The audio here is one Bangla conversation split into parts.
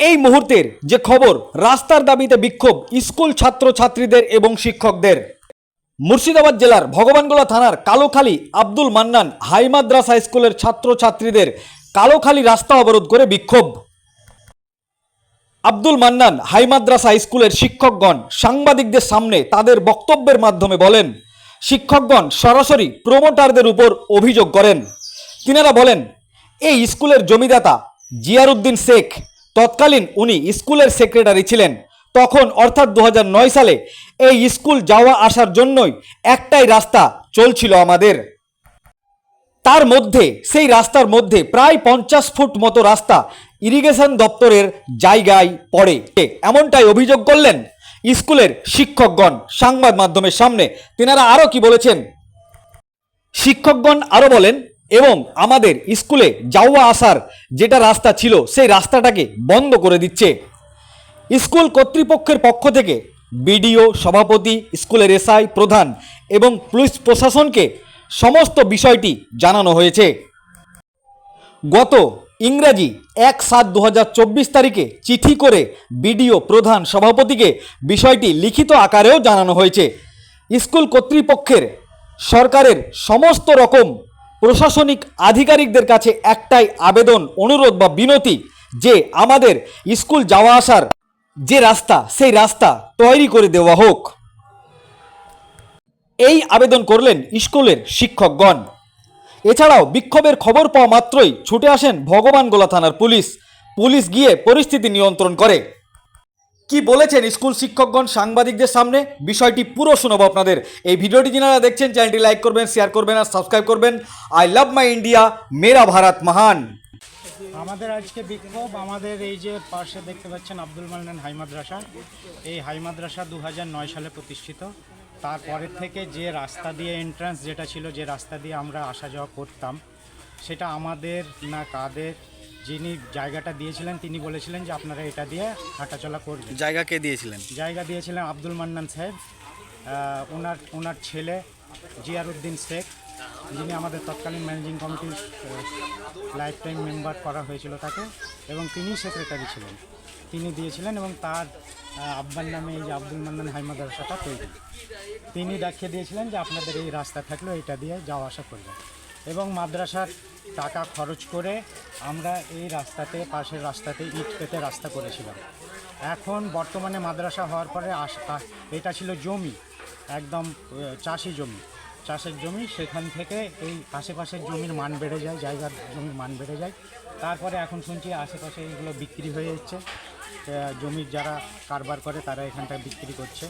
এই মুহূর্তের যে খবর, রাস্তার দাবিতে বিক্ষোভ স্কুল ছাত্র ছাত্রীদের এবং শিক্ষকদের। মুর্শিদাবাদ জেলার ভগবানগোলা থানার কালোখালী আব্দুল মান্নান হাই মাদ্রাসা স্কুলের ছাত্র ছাত্রীদের কালোখালী রাস্তা অবরোধ করে বিক্ষোভ। আব্দুল মান্নান হাই মাদ্রাসা স্কুলের শিক্ষকগণ সাংবাদিকদের সামনে তাদের বক্তব্যের মাধ্যমে বলেন, শিক্ষকগণ সরাসরি প্রমোটারদের উপর অভিযোগ করেন। তিনারা বলেন, এই স্কুলের জমিদাতা জিয়ারউদ্দিন শেখ তৎকালীন উনি স্কুলের সেক্রেটারি ছিলেন। তখন অর্থাৎ দু হাজার নয় সালে এই স্কুল যাওয়া আসার জন্যই একটাই রাস্তা চলছিল আমাদের। তার মধ্যে, সেই রাস্তার মধ্যে প্রায় পঞ্চাশ ফুট মতো রাস্তা ইরিগেশন দপ্তরের জায়গায় পড়ে। এমনটাই অভিযোগ করলেন স্কুলের শিক্ষকগণ সংবাদ মাধ্যমের সামনে। তেনারা আরও কি বলেছেন? শিক্ষকগণ আরও বলেন এবং আমাদের স্কুলে যাওয়া আসার যেটা রাস্তা ছিল, সেই রাস্তাটাকে বন্ধ করে দিচ্ছে। স্কুল কর্তৃপক্ষের পক্ষ থেকে বিডিও, সভাপতি, স্কুলের এসআই প্রধান এবং পুলিশ প্রশাসনকে সমস্ত বিষয়টি জানানো হয়েছে। গত ইংরাজি এক সাত দু তারিখে চিঠি করে বিডিও প্রধান সভাপতিকে বিষয়টি লিখিত আকারেও জানানো হয়েছে। স্কুল কর্তৃপক্ষের সরকারের সমস্ত রকম প্রশাসনিক আধিকারিকদের কাছে একটাই আবেদন, অনুরোধ বা বিনতি যে আমাদের স্কুল যাওয়া আসার যে রাস্তা, সেই রাস্তা তৈরি করে দেওয়া হোক। এই আবেদন করলেন স্কুলের শিক্ষকগণ। এছাড়াও বিক্ষোভের খবর পাওয়া মাত্রই ছুটে আসেন ভগবানগোলা থানার পুলিশ। পুলিশ গিয়ে পরিস্থিতি নিয়ন্ত্রণ করে। কি বলেছেন স্কুল শিক্ষকগণ সাংবাদিকদের সামনে? বিষয়টি পুরো শোনাবো আপনাদের। এই ভিডিওটি যারা দেখছেন, চ্যানেলটি লাইক করবেন, শেয়ার করবেন আর সাবস্ক্রাইব করবেন। আই লাভ মাই ইন্ডিয়া, মেরা ভারত মহান। আমাদের আজকে বিক্ষোভ, আমাদের এই যে পাশে দেখতে পাচ্ছেন আব্দুল মান্নান হাই মাদ্রাসা। এই হাই মাদ্রাসা দু সালে প্রতিষ্ঠিত। তারপরের থেকে যে রাস্তা দিয়ে এন্ট্রান্স যেটা ছিল, যে রাস্তা দিয়ে আমরা আসা যাওয়া করতাম, সেটা আমাদের না কাদের যিনি জায়গাটা দিয়েছিলেন তিনি বলেছিলেন যে আপনারা এটা দিয়ে হাঁটাচলা করবেন। জায়গা কে দিয়েছিলেন? জায়গা দিয়েছিলেন আব্দুল মান্নান সাহেব। ওনার ওনার ছেলে জিয়ারউদ্দিন শেখ যিনি আমাদের তৎকালীন ম্যানেজিং কমিটির লাইফ টাইম মেম্বার করা হয়েছিল তাকে এবং তিনি সেক্রেটারি ছিলেন। তিনি দিয়েছিলেন এবং তার আব্বার নামে এই যে আব্দুল মান্নান হাই মাদ্রাসাটা তৈরি। তিনি দেখিয়ে দিয়েছিলেন যে আপনাদের এই রাস্তা থাকলে এটা দিয়ে যাওয়া আসা করবেন। এবং মাদ্রাসার টাকা খরচ করে আমরা এই রাস্তাতে, পাশের রাস্তাতে ইট পেতে রাস্তা করেছিলাম। এখন বর্তমানে মাদ্রাসা হওয়ার পরে এটা ছিল জমি, একদম চাষি জমি। চাষের জমি, সেখান থেকে এই আশেপাশের জমির মান বেড়ে যায়, জায়গার জমির মান বেড়ে যায়। তারপরে এখন শুনছি আশেপাশে এইগুলো বিক্রি হয়ে যাচ্ছে। জমির যারা কারবার করে তারা এখানটা বিক্রি করছে।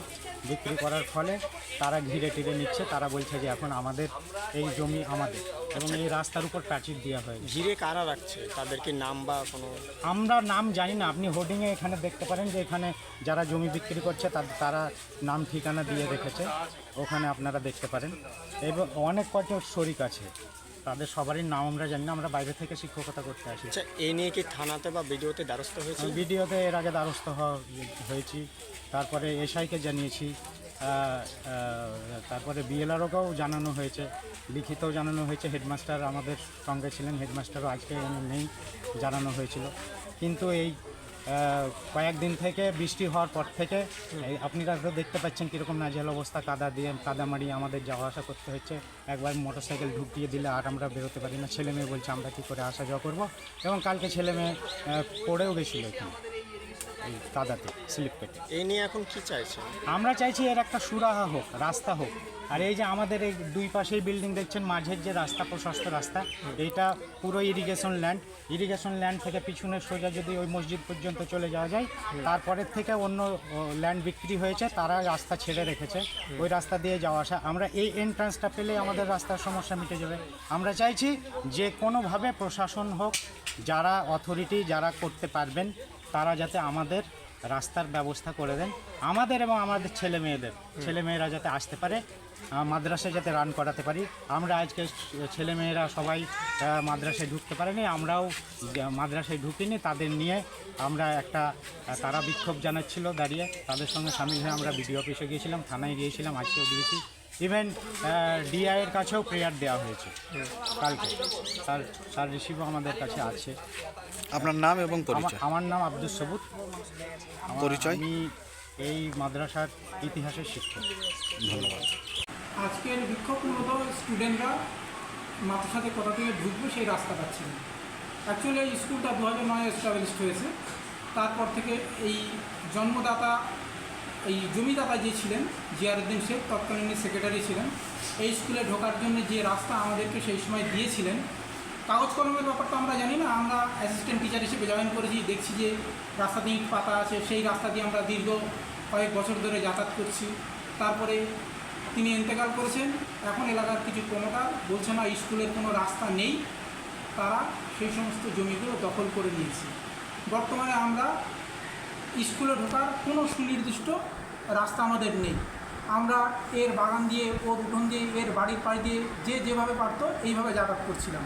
বিক্রি করার ফলে তারা ঘিরে টিরে নিচ্ছে তারা বলছে যে এখন আমাদের এই জমি আমাদের এবং এই রাস্তার উপর প্রাচীর দেওয়া হয় ঘিরে কারা রাখছে? তাদের কি নাম বা কোনো আমরা নাম জানি না আপনি হোর্ডিংয়ে এখানে দেখতে পারেন যে এখানে যারা জমি বিক্রি করছে তার তারা নাম ঠিকানা দিয়ে রেখেছে ওখানে আপনারা দেখতে পারেন। এবং অনেক কত শরিক আছে। তাদের সবারই নাম আমরা জানি না আমরা বাইরে থেকে শিক্ষকতা করতে আসি। আচ্ছা এই নিয়ে কি থানাতে বা ভিডিওতে দ্বারস্থ হয়েছে ভিডিওতে এর আগে দ্বারস্থ হওয়া হয়েছি। তারপরে এসআইকে জানিয়েছি তারপরে বিএলআরওকেও জানানো হয়েছে লিখিতও জানানো হয়েছে হেডমাস্টার আমাদের সঙ্গে ছিলেন হেডমাস্টারও আজকে নেই জানানো হয়েছিল। কিন্তু এই কয়েকদিন থেকে বৃষ্টি হওয়ার পর থেকে আপনারা তো দেখতে পাচ্ছেন কীরকম নাজেহাল অবস্থা কাদা দিয়ে কাদা মারি আমাদের যাওয়া আসা করতে হচ্ছে। একবার মোটরসাইকেল ঢুকিয়ে দিলে আর আমরা বেরোতে পারি না। ছেলে মেয়ে বলছে আমরা কী করে আসা যাওয়া করব? এবং কালকে ছেলে মেয়ে পড়েও গেছিল এখানে এই কাদাতে স্লিপ কেটে এই নিয়ে এখন কি চাইছে আমরা চাইছি এর একটা সুরাহা হোক রাস্তা হোক। আর এই যে আমাদের এই দুই পাশেই বিল্ডিং দেখছেন, মাঝের যে রাস্তা, প্রশস্ত রাস্তা এইটা পুরো ইরিগেশন ল্যান্ড ইরিগেশন ল্যান্ড থেকে পিছনের সোজা যদি ওই মসজিদ পর্যন্ত চলে যাওয়া যায় তারপরের থেকে অন্য ল্যান্ড বিক্রি হয়েছে, তারা রাস্তা ছেড়ে রেখেছে। ওই রাস্তা দিয়ে যাওয়া আসা। আমরা এই এন্ট্রান্সটা পেলে আমাদের রাস্তার সমস্যা মিটে যাবে। আমরা চাইছি যে কোনোভাবে প্রশাসন হোক, যারা অথরিটি যারা করতে পারবেন, তারা যাতে আমাদের রাস্তার ব্যবস্থা করে দেন। আমাদের এবং আমাদের ছেলে মেয়েদের। ছেলে মেয়েরা যাতে আসতে পারে মাদ্রাসায় যাতে রান করাতে পারি। আমরা আজকে ছেলে মেয়েরা সবাই মাদ্রাসায় ঢুকতে পারেনি। আমরাও মাদ্রাসায় ঢুকিনি। তাদের নিয়ে আমরা একটা তারা বিক্ষোভ জানাচ্ছিল দাঁড়িয়ে। তাদের সঙ্গে সামিল হয়ে আমরা বিডিও অফিসে গিয়েছিলাম থানায় গিয়েছিলাম আজকেও দিয়েছি। ইভেন ডিআইয়ের কাছেও প্রেয়ার দেওয়া হয়েছে কালকে। তার তার রিসিভও আমাদের কাছে আছে। আপনার নাম এবং পরিচয়? আমার নাম আব্দুল সবুত। পরিচয়? আমি এই মাদ্রাসার ইতিহাসের শিক্ষক। ধন্যবাদ। আজকের বিক্ষোভ মূলত স্টুডেন্টরা সাথে কোথা থেকে ঢুকবে সেই রাস্তা পাচ্ছে না। অ্যাকচুয়ালি এই স্কুলটা দু হাজার নয় এস্টাবলিশড হয়েছে। তারপর থেকে এই জন্মদাতা, এই জমিদাতা যে ছিলেন, জিয়ারুদ্দিন শেখ, তৎকালীন সেক্রেটারি ছিলেন, এই স্কুলে ঢোকার জন্য যে রাস্তা আমাদেরকে সেই সময় দিয়েছিলেন কাগজ কলমের ব্যাপারটা আমরা জানি না। আমরা অ্যাসিস্ট্যান্ট টিচার হিসেবে জয়েন করেছি, দেখছি যে রাস্তাতে ইট পাতা আছে, সেই রাস্তা দিয়ে আমরা দীর্ঘ কয়েক বছর ধরে যাতায়াত করছি। তারপরে তিনি ইন্তেকাল করেছেন। এখন এলাকার কিছু প্রমোটার বলছে না, স্কুলের কোনো রাস্তা নেই। তারা সেই সমস্ত জমিগুলো দখল করে নিয়েছে। বর্তমানে আমরা স্কুলে ঢোকার কোনো সুনির্দিষ্ট রাস্তা আমাদের নেই। আমরা এর বাগান দিয়ে ওর উঠোন দিয়ে, এর বাড়ির পাড়ি দিয়ে যে যেভাবে পারতো এইভাবে যাতায়াত করছিলাম।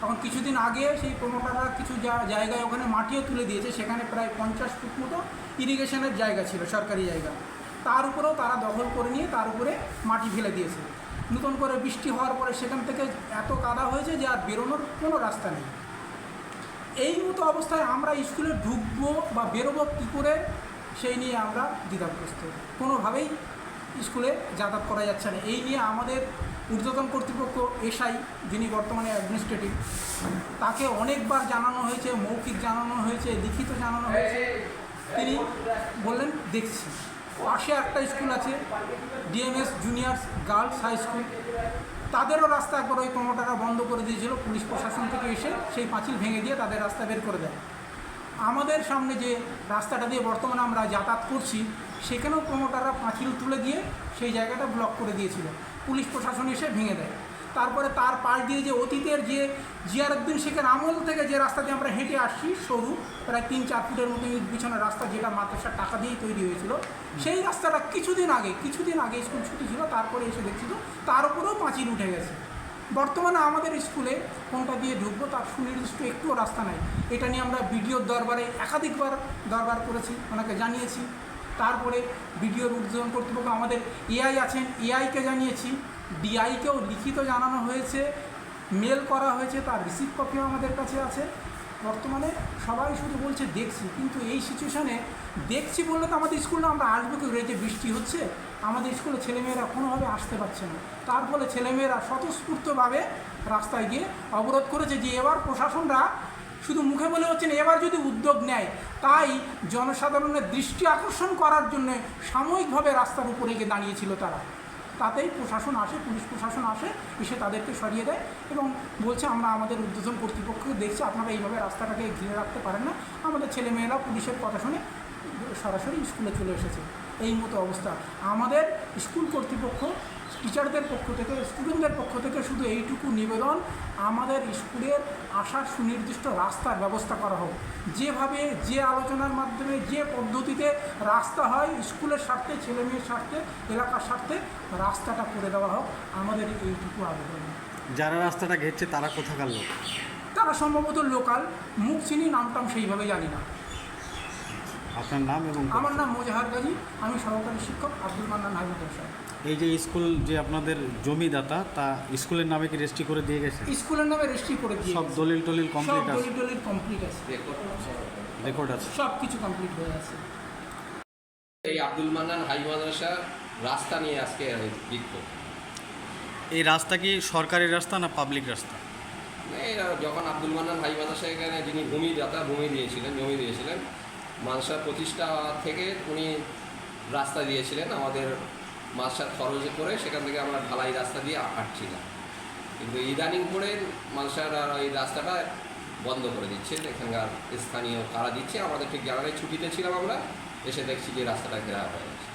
তখন কিছুদিন আগে সেই প্রমোটাররা কিছু জায়গায় ওখানে মাটিও তুলে দিয়েছে। সেখানে প্রায় পঞ্চাশ ফুট মতো ইরিগেশনের জায়গা ছিল, সরকারি জায়গা। তার উপরেও তারা দখল করে নিয়ে তার উপরে মাটি ফেলে দিয়েছে। নতুন করে বৃষ্টি হওয়ার পরে সেখান থেকে এত কাদা হয়েছে যে আর বেরোনোর কোনো রাস্তা নেই। এই মতো অবস্থায় আমরা স্কুলে ঢুকবো বা বেরোবো কী করে, সেই নিয়ে আমরা দ্বিধাগ্রস্ত। কোনোভাবেই স্কুলে যাতায়াত করা যাচ্ছে না। এই নিয়ে আমাদের ঊর্ধ্বতন কর্তৃপক্ষ, এসআই যিনি বর্তমানে অ্যাডমিনিস্ট্রেটিভ, তাকে অনেকবার জানানো হয়েছে, মৌখিক জানানো হয়েছে, লিখিত জানানো হয়েছে। তিনি বললেন, দেখছি। পাশে একটা স্কুল আছে DMS juniors girls high school তাদেরও রাস্তা একবার ওই প্রমোটাররা বন্ধ করে দিয়েছিল, পুলিশ প্রশাসন থেকে এসে সেই পাঁচিল ভেঙে দিয়ে তাদের রাস্তা বের করে দেয়। আমাদের সামনে যে রাস্তাটা দিয়ে বর্তমানে আমরা যাতায়াত করছি, সেখানেও প্রমোটাররা পাঁচিল তুলে দিয়ে সেই জায়গাটা ব্লক করে দিয়েছিল। পুলিশ প্রশাসন এসে ভেঙে দেয়। তারপরে তার পাশ দিয়ে যে অতীতের যে জিয়ারুদ্দিন শেখের আমল থেকে যে রাস্তা দিয়ে আমরা হেঁটে আসছি, সরু, প্রায় তিন, চার ফুটের মতো ইট বিছানো রাস্তা যেটা মাদ্রাসার টাকা দিয়েই তৈরি হয়েছিল, সেই রাস্তাটা কিছুদিন আগে কিছুদিন আগে স্কুল ছুটি ছিল, তারপরে এসে দেখছি তো তার উপরেও পাঁচিল উঠে গেছে। বর্তমানে আমাদের স্কুলে কোনটা দিয়ে ঢুকবো, তার সুনির্দিষ্ট একটুও রাস্তা নাই। এটা নিয়ে আমরা বিডিওর দরবারে একাধিকবার দরবার করেছি, ওনাকে জানিয়েছি। তারপরে বিডিওর উদ্বোধন কর্তৃপক্ষ আমাদের এআই আছেন, এআইকে জানিয়েছি, ডিআইকেও লিখিত জানানো হয়েছে, মেল করা হয়েছে, তার রিসিভ কপিও আমাদের কাছে আছে। বর্তমানে সবাই শুধু বলছে দেখছি, কিন্তু এই সিচুয়েশানে দেখছি বললে তো আমাদের স্কুলে আমরা আসব কি করে? যে বৃষ্টি হচ্ছে, আমাদের স্কুলে ছেলেমেয়েরা কোনোভাবে আসতে পারছে না। তার ফলে ছেলেমেয়েরা স্বতঃস্ফূর্তভাবে রাস্তায় গিয়ে অবরোধ করেছে যে এবার প্রশাসনরা শুধু মুখে বলে হচ্ছেন এবার যদি উদ্যোগ নেয়, তাই জনসাধারণের দৃষ্টি আকর্ষণ করার জন্য সাময়িকভাবে রাস্তার উপরে গিয়ে দাঁড়িয়েছিল তারা। তাতেই প্রশাসন আসে, পুলিশ প্রশাসন আসে, এসে তাদেরকে সরিয়ে দেয় এবং বলছে, আমরা আমাদের উদ্বোধন কর্তৃপক্ষকে দেখছি, আপনারা এইভাবে রাস্তাটাকে ঘিরে রাখতে পারেন না। আমাদের ছেলেমেয়েরা পুলিশের কথা শুনে সরাসরি স্কুলে চলে এসেছে। এই মতো অবস্থা। আমাদের স্কুল কর্তৃপক্ষ টিচারদের পক্ষ থেকে স্টুডেন্টদের পক্ষ থেকে শুধু এইটুকু নিবেদন আমাদের স্কুলের আসার সুনির্দিষ্ট রাস্তার ব্যবস্থা করা হোক। যেভাবে যে আলোচনার মাধ্যমে যে পদ্ধতিতে রাস্তা হয় স্কুলের স্বার্থে ছেলেমেয়ের স্বার্থে এলাকার স্বার্থে রাস্তাটা করে দেওয়া হোক আমাদের এইটুকু আবেদন। যারা রাস্তাটা ঘেরছে তারা কোথাকার লোক? তারা সম্ভবত লোকাল মুখ চিনি নামটাম সেইভাবে জানি না। আপনার নাম এবং আমার নাম মোজাহার গাজী আমি সহকারী শিক্ষক আব্দুল মান্নান হাবিবুল সাহেব এই যে স্কুল যে আপনাদের জমিদাতা তা স্কুলের নামে কি রেজিস্ট্রি করে দিয়ে গেছে? স্কুলের নামে রেজিস্ট্রি করে দিয়ে সব দলিল টলিল কমপ্লিট আছে দলিল টলিল কমপ্লিট আছে। রেকর্ড আছে। সব কিছু কমপ্লিট হয়ে আছে। এই আব্দুল মান্নান হাই মাদ্রাসা রাস্তা নিয়ে আজকে বিক্ষোভ এই রাস্তা কি সরকারি রাস্তা না পাবলিক রাস্তা? এই যখন আব্দুল মান্নান হাই মাদ্রাসা এখানে যিনি ভূমি দাতা ভূমি দিয়েছিলেন জমি দিয়েছিলেন মাদ্রাসা প্রতিষ্ঠা থেকে উনি রাস্তা দিয়েছিলেন আমাদের মাদ্রাসার খরচ করে সেখান থেকে আমরা ঢালাই রাস্তা দিয়ে হাঁটছিলাম। কিন্তু ইদানিং করে মাদ্রাসার আর এই রাস্তাটা বন্ধ করে দিচ্ছেন এখানকার স্থানীয় কারা দিচ্ছে। আমাদের ঠিক জানা নেই ছুটিতে ছিলাম আমরা এসে দেখছি যে রাস্তাটা ঘেরা হয়ে গেছে।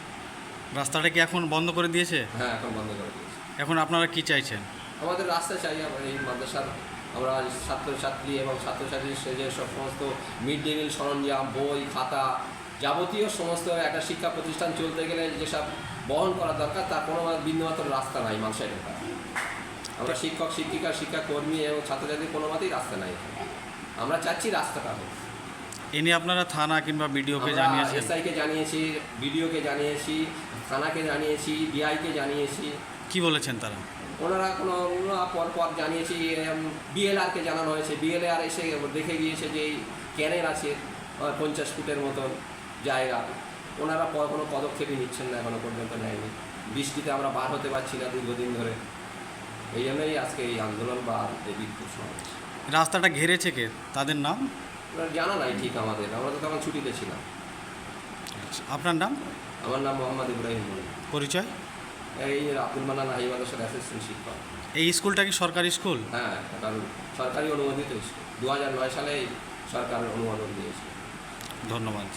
রাস্তাটা কি এখন বন্ধ করে দিয়েছে? হ্যাঁ এখন বন্ধ করে দিয়েছে। এখন আপনারা কি চাইছেন? আমাদের রাস্তা চাই আমরা এই মাদ্রাসার আমরা ছাত্রছাত্রী এবং ছাত্রছাত্রীর সে যে সমস্ত মিড ডে মিল সরঞ্জাম বই খাতা যাবতীয় সমস্ত একটা শিক্ষা প্রতিষ্ঠান চলতে গেলে যেসব বহন করা দরকার তার কোনো বিন্দুমাত্র রাস্তা নাই মানুষের আমরা শিক্ষক শিক্ষিকা শিক্ষাকর্মী এবং ছাত্রছাত্রীর কোনো মতেই রাস্তা নাই। আমরা চাচ্ছি রাস্তাটা হোক। এ নিয়ে আপনারা থানা কিংবা বিডিওকে আমরা জানিয়েছেন? এসআইকে জানিয়েছি বিডিওকে জানিয়েছি থানাকে জানিয়েছি ডিআইকে জানিয়েছি। কি বলেছেন তারা? ওনারা কোনো পর পর জানিয়েছি বিএলআরকে জানানো হয়েছে। বিএলআর এসে দেখে গিয়েছে যে এই ক্যানেল আছে পঞ্চাশ ফুটের মতন জায়গা। ওনারা পর কোনো পদক্ষেপই নিচ্ছেন না এখনও পর্যন্ত নেয়নি। বৃষ্টিতে আমরা বার হতে পারছি না দীর্ঘদিন ধরে। এই জন্যই আজকে এই আন্দোলন বা এই বিক্ষোভ সমাবেশ। রাস্তাটা ঘেরেছে কে? তাদের নাম? জানা নাই ঠিক আমাদের। আমরা তো তখন ছুটিতে ছিলাম। আপনার নাম? আমার নাম মোহাম্মদ ইব্রাহিম পরিচয়? এই আব্দুল মানান হাই মাদ্রাসার অ্যাসিস্ট্যান্ট শিক্ষক। এই স্কুলটা কি সরকারি স্কুল? হ্যাঁ কারণ সরকারি অনুমোদিত স্কুল। দু হাজার নয় সালে সরকার অনুমোদন দিয়েছে। ধন্যবাদ।